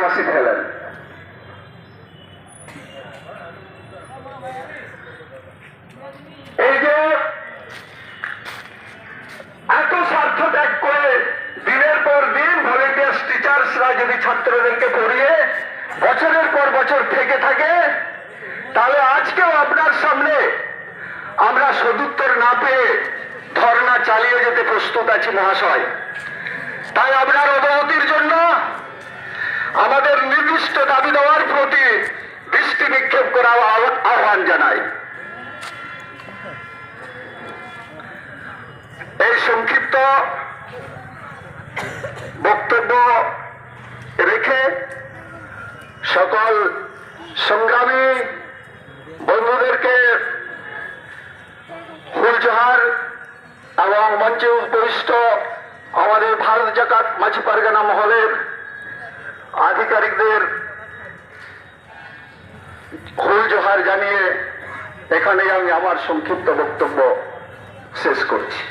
হাসি ফেলেন এই যে এত স্বার্থ ত্যাগ করে দিনের পর দিন ভলেন্টিয়ার্স, টিচার্সরা যদি ছাত্রদেরকে পড়িয়ে বছরের পর বছর থেকে থাকে, তাহলে আজকেও আপনার সামনে আমরা সদুত্তর না পেয়ে ধর্ণা চালিয়ে যেতে প্রস্তুত আছি মহাশয়। তাই আপনার অবগতির জন্য আমাদের নির্দিষ্ট দাবি দেওয়ার প্রতি দৃষ্টি নিক্ষেপ করা আহ্বান জানাই। এই সংক্ষিপ্ত বক্তব্য রেখে সকল সংগ্রামী বন্ধুদেরকে ফুলজোহার এবং মঞ্চে উপবিষ্ট আমাদের ভারত জাকাত মাঝি পারগানা মহলের আধিকারিকদের ফুলজোহার জানিয়ে এখানে আমি আমার সংক্ষিপ্ত বক্তব্য শেষ করছি।